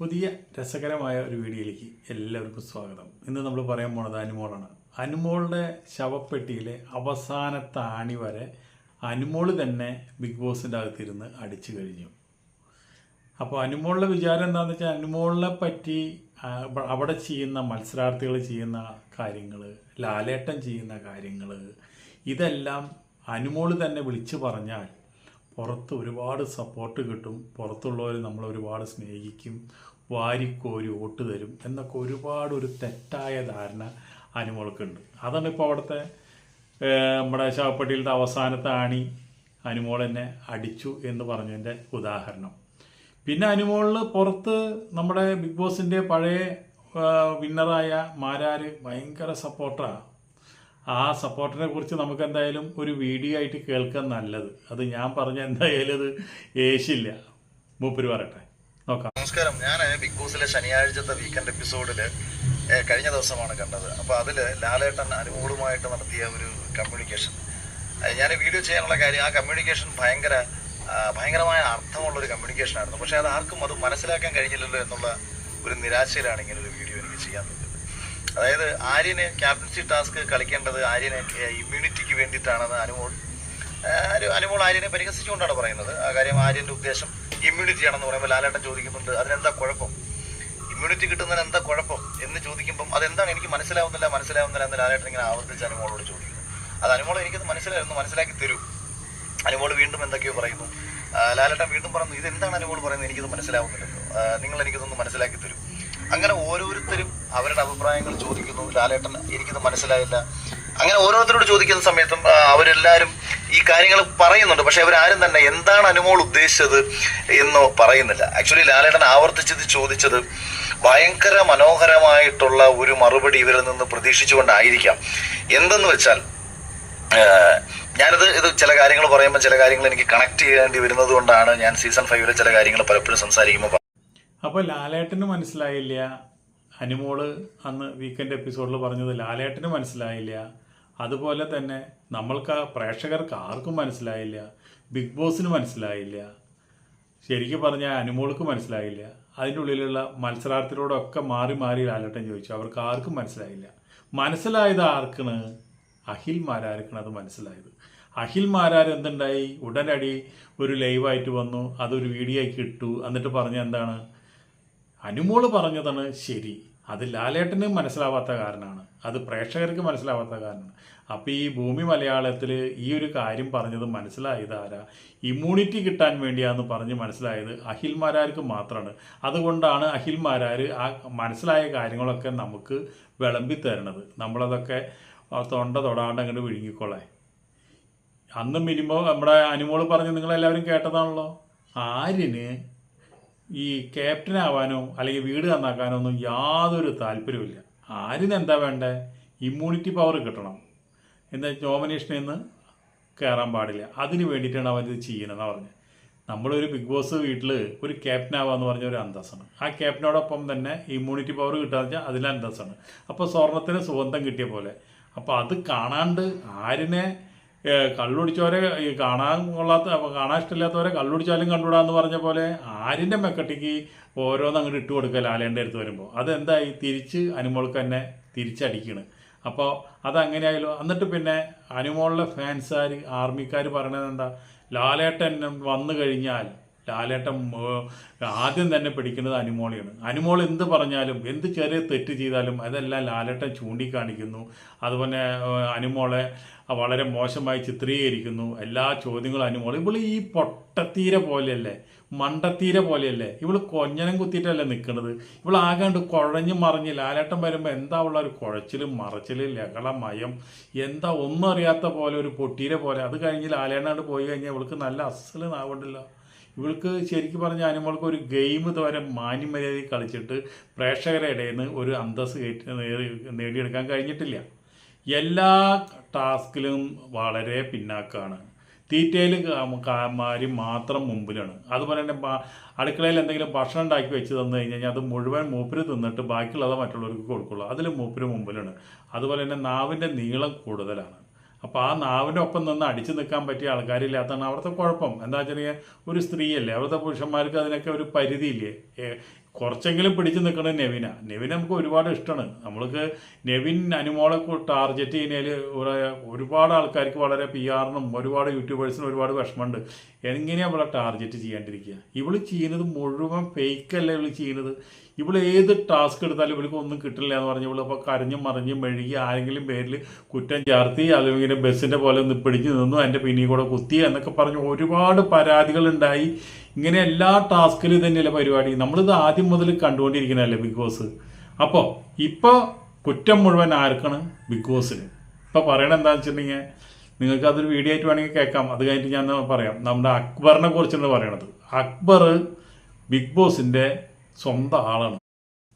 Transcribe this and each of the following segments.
പുതിയ രസകരമായ ഒരു വീഡിയോയിലേക്ക് എല്ലാവർക്കും സ്വാഗതം. ഇന്ന് നമ്മൾ പറയാൻ പോണത് അനുമോളാണ്. അനുമോളുടെ ശവപ്പെട്ടിയിലെ അവസാനത്തെ ആണി വരെ അനുമോൾ തന്നെ ബിഗ് ബോസിന്റെ അകത്തിരുന്ന് അടിച്ചു കഴിഞ്ഞു. അപ്പോൾ അനുമോളുടെ വിചാരം എന്താണെന്ന് വെച്ചാൽ അനുമോളിനെ പറ്റി അവിടെ ചെയ്യുന്ന മത്സരാർത്ഥികൾ ചെയ്യുന്ന കാര്യങ്ങൾ ലാലേട്ടൻ ചെയ്യുന്ന കാര്യങ്ങൾ ഇതെല്ലാം അനുമോൾ തന്നെ വിളിച്ചു പറഞ്ഞാൽ പുറത്ത് ഒരുപാട് സപ്പോർട്ട് കിട്ടും. പുറത്തുള്ളവർ നമ്മൾ ഒരുപാട് സ്നേഹിക്കും. വാരിക്കോരി വോട്ട് തരും. എന്നൊക്കെ ഒരുപാട് ഒരു തെറ്റായ ധാരണ അനുമോൾക്കുണ്ട്. അതാണ് ഇപ്പോൾ അവിടുത്തെ നമ്മുടെ ശവപ്പെട്ടിയിലത്തെ അവസാനത്തെ ആണി അനുമോൾ എന്നെ അടിച്ചു എന്ന് പറഞ്ഞതിന്റെ ഉദാഹരണം. പിന്നെ അനുമോളിൽ പുറത്ത് നമ്മുടെ ബിഗ് ബോസിന്റെ പഴയ വിന്നറായ മാരാര് ഭയങ്കര സപ്പോർട്ടറാണ് ആ സപ്പോർട്ടിനെ കുറിച്ച് നമുക്ക് എന്തായാലും ഒരു വീഡിയോ ആയിട്ട് കേൾക്കാൻ നല്ലത്. അത് ഞാൻ പറഞ്ഞ എന്തായാലും അത് ഏശില്ല. മൂപ്പര് പറയട്ടെ. നോക്കാം. നമസ്കാരം. ഞാൻ ബിഗ് ബോസിലെ ശനിയാഴ്ചത്തെ വീക്കെൻഡ് എപ്പിസോഡിൽ കഴിഞ്ഞ ദിവസമാണ് കണ്ടത്. അപ്പോൾ അതിൽ ലാലേട്ടൻ അനുകൂലമായിട്ട് നടത്തിയ ഒരു കമ്മ്യൂണിക്കേഷൻ ഞാൻ വീഡിയോ ചെയ്യാനുള്ള കാര്യം ആ കമ്മ്യൂണിക്കേഷൻ ഭയങ്കര ഭയങ്കരമായ അർത്ഥമുള്ള ഒരു കമ്മ്യൂണിക്കേഷൻ ആയിരുന്നു. പക്ഷെ അത് ആർക്കും അത് മനസ്സിലാക്കാൻ കഴിഞ്ഞില്ലല്ലോ എന്നുള്ള ഒരു നിരാശയിലാണ് ഇങ്ങനെ ഒരു വീഡിയോ എനിക്ക് ചെയ്യാൻ അതായത് ആര്യന് ക്യാപ്റ്റൻസി ടാസ്ക് കളിക്കേണ്ടത് ആര്യന് ഇമ്മ്യൂണിറ്റിക്ക് വേണ്ടിയിട്ടാണെന്ന് അനുമോൾ അനുമോൾ ആര്യനെ പരിഹസിച്ചുകൊണ്ടാണ് പറയുന്നത്. ആ കാര്യം ആര്യന്റെ ഉദ്ദേശം ഇമ്മ്യൂണിറ്റി ആണെന്ന് പറയുമ്പോൾ ലാലേട്ടൻ ചോദിക്കുന്നുണ്ട് അതിനെന്താ കുഴപ്പം? ഇമ്മ്യൂണിറ്റി കിട്ടുന്നതിന് എന്താ കുഴപ്പം എന്ന് ചോദിക്കുമ്പോൾ അതെന്താണ്? എനിക്ക് മനസ്സിലാവുന്നില്ല മനസ്സിലാവുന്നില്ല എന്ന് ലാലേട്ടൻ ഇങ്ങനെ ആവർത്തിച്ച് അനുമോളോട് ചോദിക്കുന്നു. അത് അനുമോൾ എനിക്കത് മനസ്സിലായിരുന്നു മനസ്സിലാക്കി തരൂ. അനുമോൾ വീണ്ടും എന്തൊക്കെയോ പറയുന്നു. ലാലേട്ടൻ വീണ്ടും പറഞ്ഞു ഇത് എന്താണ് അനുമോൾ പറയുന്നത്? എനിക്കത് മനസ്സിലാവുന്നില്ലല്ലോ. നിങ്ങൾ എനിക്കതൊന്ന് മനസ്സിലാക്കി തരൂ. അങ്ങനെ ഓരോരുത്തരും അവരുടെ അഭിപ്രായങ്ങൾ ചോദിക്കുന്നു. ലാലേട്ടൻ എനിക്കിത് മനസ്സിലായില്ല. അങ്ങനെ ഓരോരുത്തരോട് ചോദിക്കുന്ന സമയത്തും അവരെല്ലാവരും ഈ കാര്യങ്ങൾ പറയുന്നുണ്ട്. പക്ഷെ അവരാരും തന്നെ എന്താണ് അനുമോൾ ഉദ്ദേശിച്ചത് എന്നോ പറയുന്നില്ല. ആക്ച്വലി ലാലേട്ടൻ ആവർത്തിച്ചത് ചോദിച്ചത് ഭയങ്കര മനോഹരമായിട്ടുള്ള ഒരു മറുപടി ഇവരിൽ നിന്ന് പ്രതീക്ഷിച്ചുകൊണ്ടായിരിക്കാം. എന്തെന്ന് വെച്ചാൽ ഞാനിത് ഇത് ചില കാര്യങ്ങൾ പറയുമ്പോൾ ചില കാര്യങ്ങൾ എനിക്ക് കണക്ട് ചെയ്യേണ്ടി വരുന്നത് കൊണ്ടാണ് ഞാൻ സീസൺ ഫൈവിലെ ചില കാര്യങ്ങൾ പലപ്പോഴും സംസാരിക്കുമ്പോൾ അപ്പോൾ ലാലേട്ടന് മനസ്സിലായില്ല. അനുമോൾ അന്ന് വീക്കെൻഡ് എപ്പിസോഡിൽ പറഞ്ഞത് ലാലേട്ടന് മനസ്സിലായില്ല. അതുപോലെ തന്നെ നമ്മൾക്ക് പ്രേക്ഷകർക്ക് ആർക്കും മനസ്സിലായില്ല. ബിഗ് ബോസിന് മനസ്സിലായില്ല. ശരിക്കും പറഞ്ഞാൽ അനുമോൾക്ക് മനസ്സിലായില്ല. അതിന്റെ ഉള്ളിലുള്ള മത്സരാർത്ഥികളോടൊക്കെ മാറി മാറി ലാലേട്ടൻ ചോദിച്ചു. അവർക്ക് ആർക്കും മനസ്സിലായില്ല. മനസ്സിലായത് ആർക്കാണ്? അഖിൽ മാരാർക്കാണ് അത് മനസ്സിലായത്. അഖിൽ മാരാർ എന്തുണ്ടായി? ഉടനടി ഒരു ലൈവായിട്ട് വന്നു. അതൊരു വീഡിയോ ആക്കി ഇട്ടു എന്നിട്ട് പറഞ്ഞ എന്താണ്? അനുമോൾ പറഞ്ഞതാണ് ശരി. അത് ലാലേട്ടന് മനസ്സിലാവാത്ത കാരണമാണ്. അത് പ്രേക്ഷകർക്ക് മനസ്സിലാവാത്ത കാരണമാണ്. അപ്പോൾ ഈ ഭൂമി മലയാളത്തിൽ ഈ ഒരു കാര്യം പറഞ്ഞത് മനസ്സിലായത് ആരാ? ഇമ്മ്യൂണിറ്റി കിട്ടാൻ വേണ്ടിയാന്ന് പറഞ്ഞ് മനസ്സിലായത് അഖിൽമാരാർക്ക് മാത്രമാണ് അതുകൊണ്ടാണ് അഖിൽമാരാർ ആ മനസ്സിലായ കാര്യങ്ങളൊക്കെ നമുക്ക് വിളമ്പി തരണത്. നമ്മളതൊക്കെ തൊണ്ട തൊടാണ്ട് അങ്ങോട്ട് വിഴുങ്ങിക്കൊള്ളേ അന്ന് മിനിമം നമ്മുടെ അനുമോൾ പറഞ്ഞ് നിങ്ങളെല്ലാവരും കേട്ടതാണല്ലോ. ആര്യന് ഈ ക്യാപ്റ്റൻ ആവാനോ അല്ലെങ്കിൽ വീട് നന്നാക്കാനോ ഒന്നും യാതൊരു താല്പര്യമില്ല ആരിന് എന്താ വേണ്ടേ? ഇമ്മ്യൂണിറ്റി പവർ കിട്ടണം. എന്താ നോമിനേഷനിൽ നിന്ന് കയറാൻ പാടില്ല. അതിന് വേണ്ടിയിട്ടാണ് അവരിത് ചെയ്യണമെന്ന് പറഞ്ഞത്. നമ്മളൊരു ബിഗ് ബോസ് വീട്ടിൽ ഒരു ക്യാപ്റ്റൻ ആവാന്ന് പറഞ്ഞ ഒരു അന്തസ്സാണ്. ആ ക്യാപ്റ്റനോടൊപ്പം തന്നെ ഇമ്മ്യൂണിറ്റി പവർ കിട്ടുക വെച്ചാൽ അതിൽ അന്തസ്സാണ്. അപ്പോൾ സ്വർണത്തിന് സുഗന്ധം കിട്ടിയ പോലെ. അപ്പോൾ അത് കാണാണ്ട് ആരിനെ കള്ളുടിച്ചവരെ ഈ കാണാൻ കൊള്ളാത്ത കാണാൻ ഇഷ്ടമില്ലാത്തവരെ കള്ളുടിച്ചാലും കണ്ടുവിടാന്ന് പറഞ്ഞ പോലെ ആരിന്റെ മെക്കട്ടിക്ക് ഓരോന്നും അങ്ങോട്ട് ഇട്ട് കൊടുക്കുക ലാലേന്റെ അടുത്ത് വരുമ്പോൾ അതെന്തായി? തിരിച്ച് അനുമോൾക്ക് തന്നെ തിരിച്ചടിക്കണ്. അപ്പോൾ അതങ്ങനെയായല്ലോ. എന്നിട്ട് പിന്നെ അനുമോളിലെ ഫാൻസുകാർ ആർമിക്കാർ പറയണത് എന്താ ലാലേട്ടൻ വന്നു കഴിഞ്ഞാൽ ലാലേട്ടൻ ആദ്യം തന്നെ പിടിക്കുന്നത് അനുമോളിയാണ്. അനുമോൾ എന്ത് പറഞ്ഞാലും എന്ത് ചെറിയ തെറ്റ് ചെയ്താലും അതെല്ലാം ലാലേട്ടൻ ചൂണ്ടിക്കാണിക്കുന്നു. അതുപോലെ അനുമോളെ വളരെ മോശമായി ചിത്രീകരിക്കുന്നു. എല്ലാ ചോദ്യങ്ങളും അനുമോൾ ഇവൾ ഈ പൊട്ടത്തീര പോലെയല്ലേ? മണ്ടത്തീര പോലെയല്ലേ? ഇവൾ കൊഞ്ഞനം കുത്തിയിട്ടല്ലേ നിൽക്കുന്നത് ഇവൾ ആകാണ്ട് കുഴഞ്ഞു മറിഞ്ഞ് ലാലേട്ടൻ വരുമ്പോൾ എന്താ ഉള്ള ഒരു കുഴച്ചിലും മറച്ചിലും ലഹള മയം? എന്താ ഒന്നും അറിയാത്ത പോലെ ഒരു പൊട്ടീര പോലെ? അത് കഴിഞ്ഞ് ലാലേട്ടനാണ്ട് പോയി കഴിഞ്ഞാൽ ഇവൾക്ക് നല്ല അസൽ നാവുണ്ടല്ലോ. ഇവൾക്ക് ശരിക്കും പറഞ്ഞ അനുമോൾക്ക് ഒരു ഗെയിം ഇതുവരെ മാന്യമര്യാദയിൽ കളിച്ചിട്ട് പ്രേക്ഷകരുടെ ഇടയിൽ നിന്ന് ഒരു അന്തസ് നേടിയെടുക്കാൻ കഴിഞ്ഞിട്ടില്ല. എല്ലാ ടാസ്കിലും വളരെ പിന്നാക്കാണ്. തീറ്റയിൽ മാരി മാത്രം മുമ്പിലാണ്. അതുപോലെ തന്നെ അടുക്കളയിൽ എന്തെങ്കിലും ഭക്ഷണം ഉണ്ടാക്കി വെച്ച് തന്നു കഴിഞ്ഞാൽ അത് മുഴുവൻ മൂപ്പര് തിന്നിട്ട് ബാക്കിയുള്ളത് മറ്റുള്ളവർക്ക് കൊടുക്കുള്ളൂ. അതിൽ മൂപ്പര് മുമ്പിലാണ്. അതുപോലെ തന്നെ നാവിന്റെ നീളം കൂടുതലാണ്. അപ്പോൾ ആ നാവിന്റെ ഒപ്പം നിന്ന് അടിച്ചു നിൽക്കാൻ പറ്റിയ ആൾക്കാരില്ലാത്തതാണ് അവിടുത്തെ കുഴപ്പം. എന്താ വെച്ചാൽ ഒരു സ്ത്രീയല്ലേ അവിടുത്തെ പുരുഷന്മാർക്ക് അതിനൊക്കെ ഒരു പരിധിയില്ലേ? കുറച്ചെങ്കിലും പിടിച്ചു നിൽക്കുന്നത് നെവിന. നെവിൻ നമുക്ക് ഒരുപാട് ഇഷ്ടമാണ്. നമ്മൾക്ക് നെവിൻ അനുമോളെ ടാർഗറ്റ് ചെയ്യുന്നതിൽ ഒരുപാട് ആൾക്കാർക്ക് വളരെ പി ആറിനും ഒരുപാട് യൂട്യൂബേഴ്സിനും ഒരുപാട് വിഷമമുണ്ട്. എങ്ങനെയാണ് ഇവിടെ ടാർഗറ്റ് ചെയ്യാണ്ടിരിക്കുക? ഇവൾ ചെയ്യുന്നത് മുഴുവൻ ഫേക്കല്ല ഇവൾ ചെയ്യുന്നത്? ഇവൾ ഏത് ടാസ്ക് എടുത്താലും ഇവൾക്ക് ഒന്നും കിട്ടില്ല എന്ന് പറഞ്ഞ് ഇവളിപ്പോൾ കരഞ്ഞും മറിഞ്ഞും മെഴുകി ആരെങ്കിലും പേരിൽ കുറ്റം ചേർത്തി അല്ലെങ്കിൽ ബസ്സിന്റെ പോലെ ഒന്ന് പിടിച്ചു നിന്നു എന്റെ പിന്നിൽ കൂടെ കുത്തി എന്നൊക്കെ പറഞ്ഞ് ഒരുപാട് പരാതികളുണ്ടായി ഇങ്ങനെ എല്ലാ ടാസ്കിലും തന്നെയല്ലേ പരിപാടി? നമ്മളിത് ആദ്യം മുതൽ കണ്ടുകൊണ്ടിരിക്കുന്നതല്ലേ ബിഗ് ബോസ് അപ്പോൾ ഇപ്പോൾ കുറ്റം മുഴുവൻ ആർക്കാണ് ബിഗ് ബോസിന് ഇപ്പോൾ പറയണത് എന്താണെന്ന് വെച്ചിട്ടുണ്ടെങ്കിൽ നിങ്ങൾക്ക് അതൊരു വീഡിയോ ആയിട്ട് വേണമെങ്കിൽ കേൾക്കാം. അത് കഴിഞ്ഞിട്ട് ഞാൻ പറയാം? നമ്മുടെ അക്ബറിനെ കുറിച്ചാണ് പറയണത്. അക്ബർ ബിഗ് ബോസിന്റെ സ്വന്തം ആളാണ്.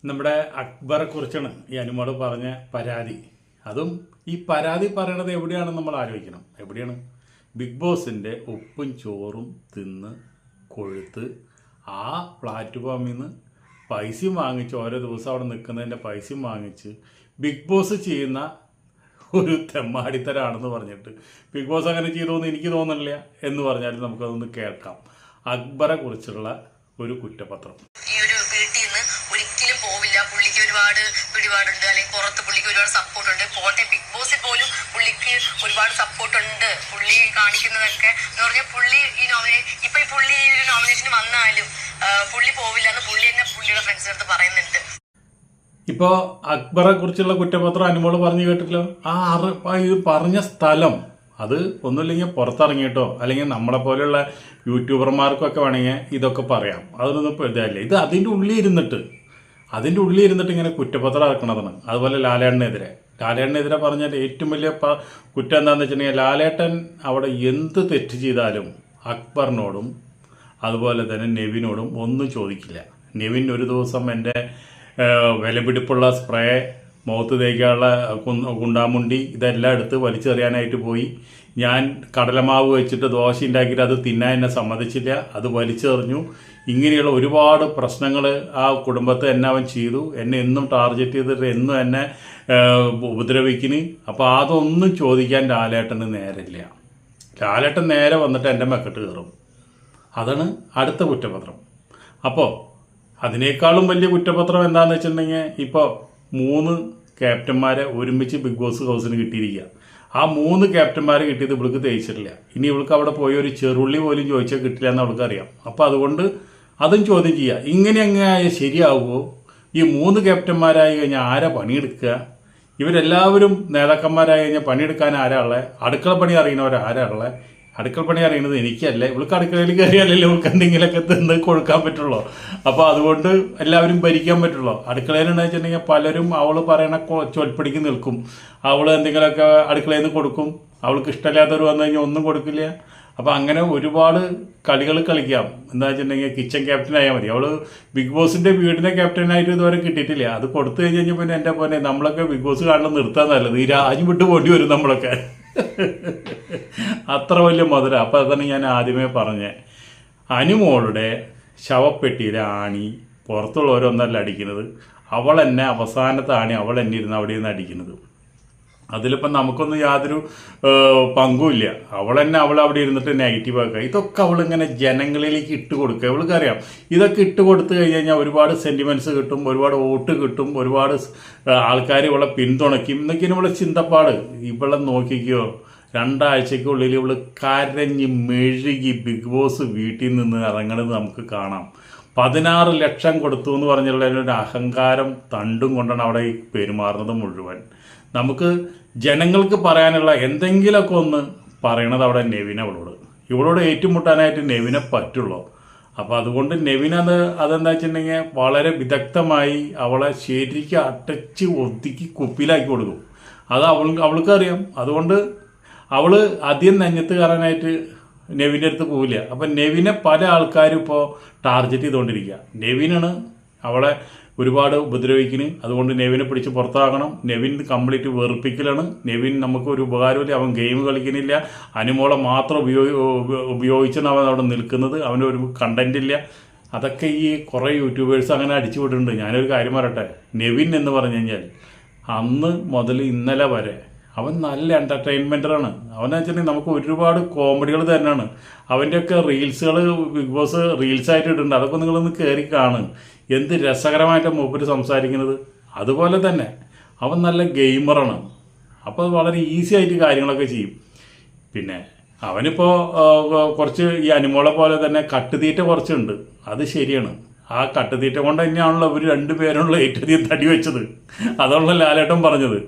നമ്മുടെ അക്ബറെ കുറിച്ചാണ് ഈ അനുമോട് പറഞ്ഞ പരാതി. അതും ഈ പരാതി പറയണത് എവിടെയാണെന്ന് നമ്മൾ ആലോചിക്കണം. എവിടെയാണ്? ബിഗ് ബോസിന്റെ ഉപ്പും ചോറും തിന്ന് കൊഴുത്ത് ആ പ്ലാറ്റ്ഫോമിൽ നിന്ന് പൈസയും വാങ്ങിച്ച് ഓരോ ദിവസം അവിടെ നിൽക്കുന്നതിന്റെ പൈസയും വാങ്ങിച്ച് ബിഗ് ബോസ് ചെയ്യുന്ന ഒരു തെമ്മാടിത്തരാണെന്ന് പറഞ്ഞിട്ട് ബിഗ് ബോസ് അങ്ങനെ ചെയ്തോന്ന് എനിക്ക് തോന്നുന്നില്ല എന്ന് പറഞ്ഞാൽ നമുക്കതൊന്ന് കേൾക്കാം. അക്ബറെ കുറിച്ചുള്ള ഒരു കുറ്റപത്രം. ഈ ഒരിക്കലും പോവില്ല. പുള്ളിക്ക് ഒരുപാട് പിടിപാടുണ്ട്. അല്ലെങ്കിൽ പുറത്ത് പുള്ളിക്ക് ഒരുപാട് സപ്പോർട്ട് ഉണ്ട്. പോട്ടെ ബിഗ് ബോസിൽ പോലും പുള്ളിക്ക് ഒരുപാട് സപ്പോർട്ട് ഉണ്ട് പുള്ളി കാണിക്കുന്നതൊക്കെ എന്ന് പറഞ്ഞാൽ പുള്ളി ഈ നോമിനേ ഇപ്പൊ ഈ പുള്ളി ഈ ഒരു നോമിനേഷന് വന്നാലും പുള്ളി പോവില്ല എന്ന് പുള്ളി തന്നെ പുള്ളിയുടെ ഫ്രണ്ട്സ് അടുത്ത് പറയുന്നുണ്ട്. ഇപ്പോ അക്ബറെ കുറിച്ചുള്ള കുറ്റപത്രം അനുമോൾ പറഞ്ഞു കേട്ടില്ലോ ആ അറ പറഞ്ഞ സ്ഥലം അത് ഒന്നുമില്ലെങ്കിൽ പുറത്തിറങ്ങിയിട്ടോ അല്ലെങ്കിൽ നമ്മളെ പോലെയുള്ള യൂട്യൂബർമാർക്കൊക്കെ വേണമെങ്കിൽ ഇതൊക്കെ പറയാം. അതൊന്നും ഇതല്ല ഇത് അതിന്റെ ഉള്ളിൽ ഇരുന്നിട്ട് അതിന്റെ ഉള്ളിൽ ഇരുന്നിട്ട് ഇങ്ങനെ കുറ്റപത്രം ഇറക്കണതാണ്. അതുപോലെ ലാലേട്ടനെതിരെ ലാലേട്ടനെതിരെ പറഞ്ഞാൽ ഏറ്റവും വലിയ കുറ്റം എന്താണെന്ന് വെച്ചിട്ടുണ്ടെങ്കിൽ ലാലേട്ടൻ അവിടെ എന്ത് തെറ്റ് ചെയ്താലും അക്ബറിനോടും അതുപോലെ തന്നെ നെവിനോടും ഒന്നും ചോദിക്കില്ല. നെവിൻ ഒരു ദിവസം എന്റെ വിലപിടിപ്പുള്ള സ്പ്രേ മുഖത്ത് തേക്കാനുള്ള കുണ്ടാമുണ്ടി ഇതെല്ലാം എടുത്ത് വലിച്ചെറിയാനായിട്ട് പോയി. ഞാൻ കടലമാവ് വെച്ചിട്ട് ദോശ ഉണ്ടാക്കിയിട്ട് അത് തിന്നാൻ എന്നെ സമ്മതിച്ചില്ല. അത് വലിച്ചെറിഞ്ഞു. ഇങ്ങനെയുള്ള ഒരുപാട് പ്രശ്നങ്ങൾ ആ കുടുംബത്തെ എന്നെ അവൻ ചെയ്തു. എന്നെ എന്നും ടാർഗറ്റ് ചെയ്തിട്ട് എന്നും എന്നെ ഉപദ്രവിക്കുന്നു അപ്പോൾ അതൊന്നും ചോദിക്കാൻ ലാലേട്ടന് നേരമില്ല ലാലേട്ടൻ നേരെ വന്നിട്ട് എന്റെ മക്കട്ട് കയറും. അതാണ് അടുത്ത കുറ്റപത്രം. അപ്പോൾ അതിനേക്കാളും വലിയ കുറ്റപത്രം എന്താണെന്ന് വെച്ചിട്ടുണ്ടെങ്കിൽ ഇപ്പോൾ മൂന്ന് ക്യാപ്റ്റന്മാരെ ഒരുമിച്ച് ബിഗ് ബോസ് ഹൗസിന് കിട്ടിയിരിക്കുക ആ മൂന്ന് ക്യാപ്റ്റന്മാരെ കിട്ടിയത് ഇവൾക്ക് തേച്ചിട്ടില്ല. ഇനി ഇവൾക്ക് അവിടെ പോയി ഒരു ചെറുള്ളി പോലും ചോദിച്ചാൽ കിട്ടില്ല എന്ന് അവൾക്ക് അറിയാം അപ്പോൾ അതുകൊണ്ട് അതും ചോദ്യം ചെയ്യുക. ഇങ്ങനെ അങ്ങ് ശരിയാവുമോ? ഈ മൂന്ന് ക്യാപ്റ്റന്മാരായി കഴിഞ്ഞാൽ ആരാ പണിയെടുക്കുക? ഇവരെല്ലാവരും നേതാക്കന്മാരായി കഴിഞ്ഞാൽ പണിയെടുക്കാൻ ആരാളെ അടുക്കള പണി അറിയുന്നവർ ആരാളെ അടുക്കള പണി അറിയുന്നത് എനിക്കല്ലേ. ഇവൾക്ക് അടുക്കളയിൽ കയറിയാലല്ലേ ഇവൾക്ക് എന്തെങ്കിലുമൊക്കെ തിന്ന് കൊടുക്കാൻ പറ്റുള്ളൂ. അപ്പോൾ അതുകൊണ്ട് എല്ലാവരും ഭരിക്കാൻ പറ്റുള്ളൂ. അടുക്കളയിൽ വെച്ചിട്ടുണ്ടെങ്കിൽ പലരും അവൾ പറയണ ചൊൽപ്പടിക്ക് നിൽക്കും. അവൾ എന്തെങ്കിലുമൊക്കെ അടുക്കളയിൽ നിന്ന് കൊടുക്കും. അവൾക്ക് ഇഷ്ടമില്ലാത്തവർ വന്നു കഴിഞ്ഞാൽ ഒന്നും കൊടുക്കില്ല. അപ്പോൾ അങ്ങനെ ഒരുപാട് കളികൾ കളിക്കാം. എന്താ വെച്ചിട്ടുണ്ടെങ്കിൽ കിച്ചൺ ക്യാപ്റ്റൻ ആയാൽ മതി. അവൾ ബിഗ് ബോസിന്റെ വീടിന്റെ ക്യാപ്റ്റനായിട്ട് ഇതുവരെ കിട്ടിയിട്ടില്ല. അത് കൊടുത്തു കഴിഞ്ഞ് കഴിഞ്ഞാൽ പിന്നെ എന്റെ പോലെ നമ്മളൊക്കെ ബിഗ് ബോസ് കാണാൻ നിർത്താൻ നല്ലത്. ഈ രാജ്യം വിട്ട് പോണ്ടി വരും നമ്മളൊക്കെ. അത്ര വലിയ മധുര. അപ്പം അതാണ് ഞാൻ ആദ്യമേ പറഞ്ഞത് അനുമോളുടെ ശവപ്പെട്ടിയിലെ ആണി പുറത്തുള്ളവരൊന്നല്ല അടിക്കുന്നത്. അവൾ എന്നെ അവസാനത്താണി അവൾ എന്നെ ഇരുന്ന് അവിടെ നിന്ന് അടിക്കുന്നത്. അതിലിപ്പം നമുക്കൊന്നും യാതൊരു പങ്കുമില്ല. അവൾ തന്നെ അവൾ അവിടെ ഇരുന്നിട്ട് നെഗറ്റീവ് ആക്കുക. ഇതൊക്കെ അവളിങ്ങനെ ജനങ്ങളിലേക്ക് ഇട്ട് കൊടുക്കുക. അവൾക്കറിയാം ഇതൊക്കെ ഇട്ട് കൊടുത്തു കഴിഞ്ഞ് കഴിഞ്ഞാൽ ഒരുപാട് സെന്റിമെന്റ്സ് കിട്ടും ഒരുപാട് വോട്ട് കിട്ടും ഒരുപാട് ആൾക്കാർ ഇവളെ പിന്തുണയ്ക്കും. എന്നൊക്കെയാണ് ഇവളെ ചിന്തപ്പാട്. ഇവളെ നോക്കിക്കോ. രണ്ടാഴ്ചക്കുള്ളിൽ ഇവൾ കരഞ്ഞ് മെഴുകി ബിഗ് ബോസ് വീട്ടിൽ നിന്ന് ഇറങ്ങണത് നമുക്ക് കാണാം. പതിനാറ് ലക്ഷം കൊടുത്തു എന്ന് പറഞ്ഞുള്ള ഒരു അഹങ്കാരം തണ്ടും കൊണ്ടാണ് അവിടെ പെരുമാറുന്നത് മുഴുവൻ. നമുക്ക് ജനങ്ങൾക്ക് പറയാനുള്ള എന്തെങ്കിലുമൊക്കെ ഒന്ന് പറയണത് അവിടെ നെവിൻ അവളോട്. ഇവളോട് ഏറ്റുമുട്ടാനായിട്ട് നെവിനെ പറ്റുള്ളൂ. അപ്പോൾ അതുകൊണ്ട് നെവിൻ അത് അതെന്താ വെച്ചിട്ടുണ്ടെങ്കിൽ വളരെ വിദഗ്ധമായി അവളെ ശരിക്കും അടച്ച് ഒതുക്കി കുപ്പിയിലാക്കി കൊടുക്കും. അത് അവൾ അവൾക്കറിയാം. അതുകൊണ്ട് അവൾ ആദ്യം നെഞ്ഞത്ത് കയറാനായിട്ട് നെവിന്റെ അടുത്ത് പോവില്ല. അപ്പം നെവിനെ പല ആൾക്കാരും ഇപ്പോൾ ടാർഗറ്റ് ചെയ്തുകൊണ്ടിരിക്കുക. നെവിനാണ് അവളെ ഒരുപാട് ഉപദ്രവിക്കുന്നു അതുകൊണ്ട് നെവിനെ പിടിച്ച് പുറത്താകണം. നെവിൻ കംപ്ലീറ്റ് വെറുപ്പിക്കലാണ്. നെവിൻ നമുക്ക് ഒരു ഉപകാരമില്ല. അവൻ ഗെയിം കളിക്കുന്നില്ല. അനുമോളെ മാത്രം ഉപയോഗി ഉപ- ഉപയോഗിച്ചാണ് അവൻ അവിടെ നിൽക്കുന്നത്. അവന് ഒരു കണ്ടന്റ് ഇല്ല. അതൊക്കെ ഈ കുറേ യൂട്യൂബേഴ്സ് അങ്ങനെ അടിച്ചു വിട്ടിട്ടുണ്ട്. ഞാനൊരു കാര്യം പറയട്ടെ. നെവിൻ എന്ന് പറഞ്ഞു കഴിഞ്ഞാൽ അന്ന് മുതൽ ഇന്നലെ വരെ അവൻ നല്ല എന്റർടൈൻമെന്ററാണ് അവനെന്ന് വെച്ചിട്ടുണ്ടെങ്കിൽ നമുക്ക് ഒരുപാട് കോമഡികൾ തന്നെയാണ്. അവന്റെയൊക്കെ റീൽസുകൾ ബിഗ് ബോസ് റീൽസായിട്ട് ഇട്ടിട്ടുണ്ട് അതൊക്കെ നിങ്ങളൊന്ന് കയറി കാണും. എന്ത് രസകരമായിട്ട് മൂപ്പര് സംസാരിക്കുന്നത്. അതുപോലെ തന്നെ അവൻ നല്ല ഗെയിമറാണ് അപ്പോൾ വളരെ ഈസി ആയിട്ട് കാര്യങ്ങളൊക്കെ ചെയ്യും. പിന്നെ അവനിപ്പോൾ കുറച്ച് ഈ അനുമോളെ പോലെ തന്നെ കട്ടുതീറ്റ കുറച്ചുണ്ട്. അത് ശരിയാണ്. ആ കട്ടുതീറ്റ കൊണ്ട് തന്നെയാണല്ലോ അവർ രണ്ടുപേരുള്ള ഏറ്റവും തടി വെച്ചത്. അതുള്ള ലാലേട്ടൻ പറഞ്ഞത്.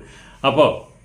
അപ്പോൾ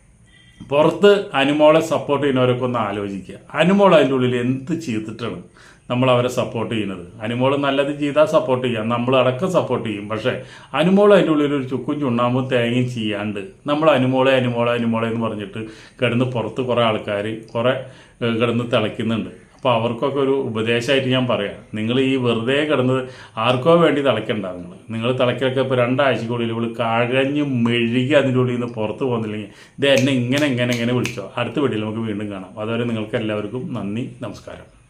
പുറത്ത് അനുമോളെ സപ്പോർട്ട് ചെയ്യുന്നവരൊക്കെ ഒന്ന് ആലോചിക്കുക. അനുമോൾ അതിന്റെ ഉള്ളിൽ എന്ത് ചെയ്തിട്ടാണ് നമ്മൾ അവരെ സപ്പോർട്ട് ചെയ്യുന്നത്? അനുമോൾ നല്ലത് ചെയ്താൽ സപ്പോർട്ട് ചെയ്യാം. നമ്മൾ അടക്കം സപ്പോർട്ട് ചെയ്യും. പക്ഷേ അനുമോൾ അതിന്റെ ഉള്ളിൽ ഒരു ചുക്കും ചുണ്ണാമ്പും തേങ്ങയും ചെയ്യാണ്ട് നമ്മൾ അനുമോളെ അനുമോളെ അനുമോളെ എന്ന് പറഞ്ഞിട്ട് കിടന്ന് പുറത്ത് കുറേ ആൾക്കാർ കുറേ കിടന്ന് തിളയ്ക്കുന്നുണ്ട്. അപ്പോൾ അവർക്കൊക്കെ ഒരു ഉപദേശമായിട്ട് ഞാൻ പറയാം. നിങ്ങൾ ഈ വെറുതെ കിടന്ന് ആർക്കോ വേണ്ടി തിളയ്ക്കണ്ട നിങ്ങൾ. നിങ്ങൾ തിളക്കലൊക്കെ ഇപ്പോൾ രണ്ടാഴ്ചക്കുള്ളിൽ ഇവൾ കഴഞ്ഞ് മെഴുകി അതിന്റെ ഉള്ളിൽ നിന്ന് പുറത്ത് പോകുന്നില്ലെങ്കിൽ ഇത് എന്നെ ഇങ്ങനെ ഇങ്ങനെ ഇങ്ങനെ വിളിച്ചോ. അടുത്ത വീട്ടിൽ നമുക്ക് വീണ്ടും കാണാം. അതുവരെ നിങ്ങൾക്ക് എല്ലാവർക്കും നന്ദി നമസ്കാരം.